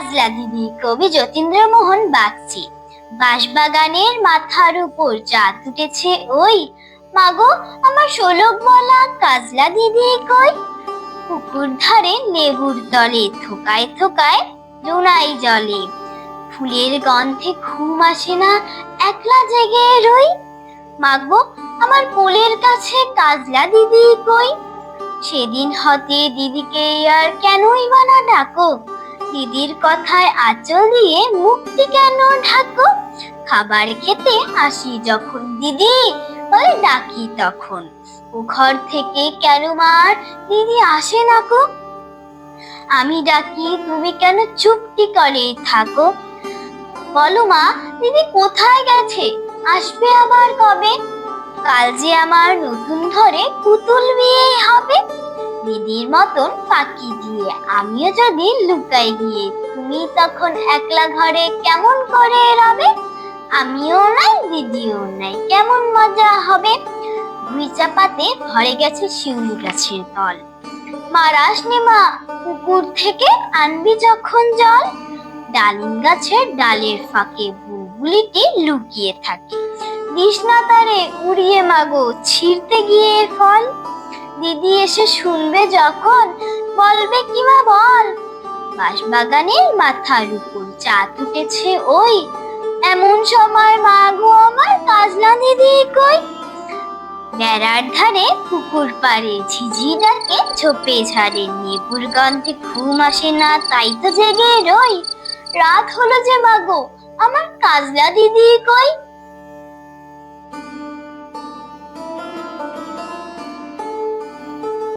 কাজলা দিদি কবি যতীন্দ্রমোহন বাগচি। বাঁশবাগানের মাথার উপর চাঁদ উঠেছে ওই। মাগো, আমার শোলক বলা কাজলা দিদি কই? পুকুর ধারে লেবুর তলে থোকায় থোকায় জোনাই জলে। ফুলের গন্ধে ঘুম আসে না, একলা জেগে রই। মাগো, আমার কোলের কাছে কাজলা দিদি কই? সেদিন হতে দিদিকে আর কেনই বা না ডাকো? দিদির কথায় আঁচল দিয়ে মুক্তি কেন ঢাকো? খাবার খেতে আসি যখন দিদি বলে ডাকি তখন। ও ঘর থেকে কেন মার দিদি আসে না গো? আমি ডাকি, তুমি কেন চুপটি করে থাকো? বলো মা, দিদি কোথায় গেছে? আসবে আবার কবে? কাল যে আমার নতুন ঘরে পুতুল বিয়ে হবে। দিদির মতন ফাঁকি দিয়ে। আমিও যদি লুকাই গিয়ে, তুমি তখন একলা ঘরে কেমন করে রবে আমিও নাই, দিদিও নাই, কেমন মজা হবে? ভুই চাপাতে ভরে গেছে শিউলি গাছের তল। মারাস মা, পুকুর থেকে আনবি যখন জল। ডালিম গাছের ডালের ফাঁকে বুলবুলিটি লুকিয়ে থাকে। না তারে, উড়িয়ে মাগো, ছিঁড়তে গিয়ে ফল। দিদি এসে শুনবে যখন, বলবে কি মা বল? বাঁশবাগানের মাথার উপর চাঁদ উঠেছে ওই। এমন সময় মা গো আমার কাজলা দিদি কই? বেড়ার ধারে পুকুর পাড়ে ঝিঝি ডাকে ঝোপে ঝাড়ে নেবুর গন্ধে ঘুম আসে না, তাই তো জেগে রই। রাত হলো যে মাগো আমার কাজলা দিদি কই?